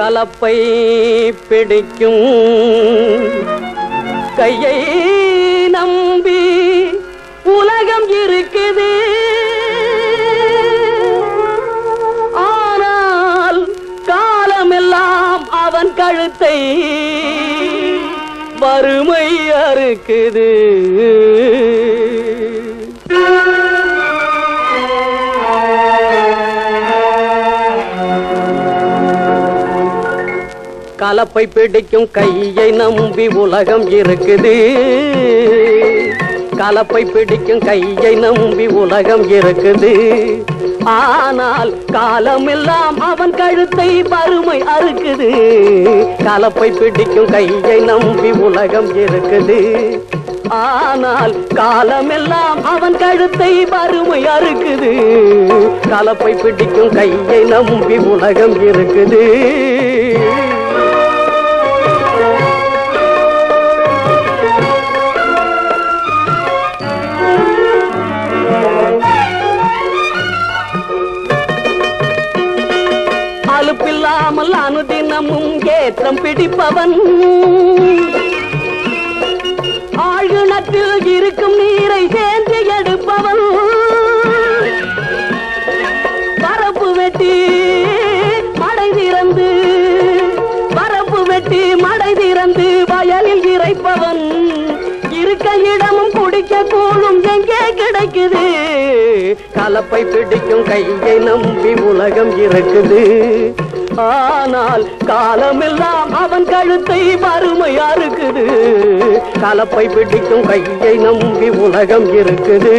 கலப்பை பிடிக்கும். கையை நம்பி உலகம் இருக்குது ஆனால் காலமெல்லாம் அவன் கழுத்தை வறுமை அறுக்குது. கலப்பை பிடிக்கும் கையை நம்பி உலகம் இருக்குது. கலப்பை பிடிக்கும் கையை நம்பி உலகம் இருக்குது. ஆனால் காலமெல்லாம் அவன் கழுத்தை வறுமை அறுக்குது. கலப்பை பிடிக்கும் கையை நம்பி உலகம் இருக்குது. ஆனால் காலமெல்லாம் அவன் கழுத்தை வறுமை அறுக்குது. கலப்பை பிடிக்கும் கையை நம்பி உலகம் இருக்குது. இல்லாமல் அனுதினமும் ஏற்றம் பிடிப்பவன். ஆழ்கிணத்தில் இருக்கும் நீரை சேர்ந்து எடுப்பவன். பரப்பு வெட்டி மடை திறந்து பரப்பு வெட்டி மடை திறந்து வயலில் இறைப்பவன். இருக்க இடமும் குடிக்க கூழும் எங்கே கிடைக்குது? கலப்பை பிடிக்கும் கையை நம்பி உலகம் இருக்குது ஆனால் காலமெல்லாம் அவன் கழுத்தை வறுமையா இருக்குது. கலப்பை பிடிக்கும் கையை நம்பி உலகம் இருக்குது.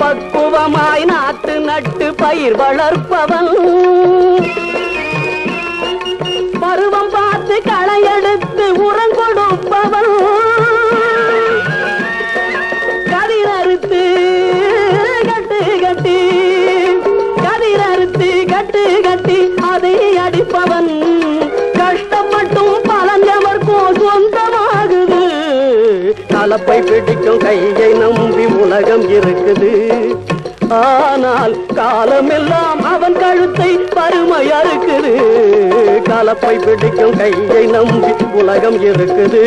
பக்குவமாய் நாட்டு நட்டு பயிர் வளர்ப்பவன். அடிப்பவன் கஷ்டப்பட்டும் பலஞ்சவர்க்கும் சொந்தமாகுது. கலப்பை பிடிக்கும் கையை நம்பி உலகம் இருக்குது. ஆனால் காலமெல்லாம் அவன் கழுத்தை பருமை அறுக்குது கலப்பை பிடிக்கும் கையை நம்பி உலகம் இருக்குது.